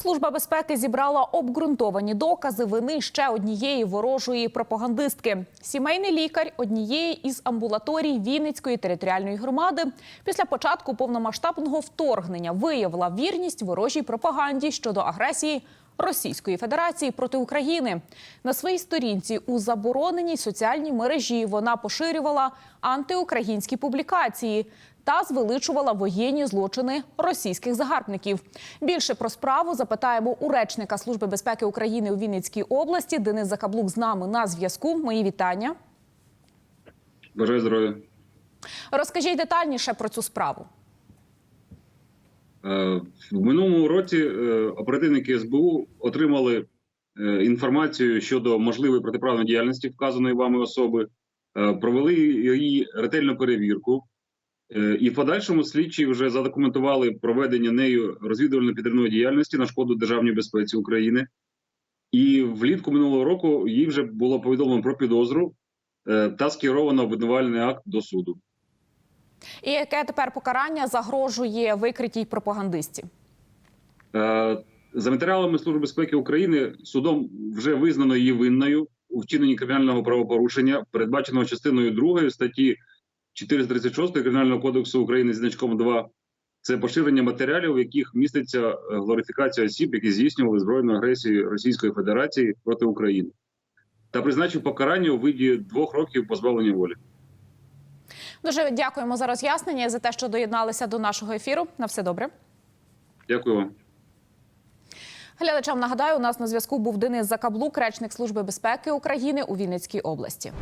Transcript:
Служба безпеки зібрала обґрунтовані докази вини ще однієї ворожої пропагандистки. Сімейний лікар однієї із амбулаторій Вінницької територіальної громади після початку повномасштабного вторгнення виявила вірність ворожій пропаганді щодо агресії Російської Федерації проти України. На своїй сторінці у забороненій соціальній мережі вона поширювала антиукраїнські публікації та звеличувала воєнні злочини російських загарбників. Більше про справу запитаємо у речника Служби безпеки України у Вінницькій області. Денис Закаблук з нами на зв'язку. Мої вітання. Бажаю здоров'я. Розкажіть детальніше про цю справу. Е, В минулому році е, оперативники СБУ отримали е, інформацію щодо можливої протиправної діяльності вказаної вами особи, провели її ретельну перевірку, і в подальшому слідчі вже задокументували проведення нею розвідувально-підривної діяльності на шкоду державній безпеці України. І влітку минулого року їй вже було повідомлено про підозру та скеровано обвинувальний акт до суду. І яке тепер покарання загрожує викритій пропагандисті? Е, За матеріалами Служби безпеки України судом вже визнано її винною у вчиненні кримінального правопорушення, передбаченого частиною 2 статті 436 Кримінального кодексу України значком 2. Це поширення матеріалів, в яких міститься е, глорифікація осіб, які здійснювали збройну агресію Російської Федерації проти України, та призначив покарання у виді двох років позбавлення волі. Дуже дякуємо за роз'яснення і за те, що доєдналися до нашого ефіру. На все добре. Дякую вам. Глядачам нагадаю, у нас на зв'язку був Денис Закаблук, речник Служби безпеки України у Вінницькій області.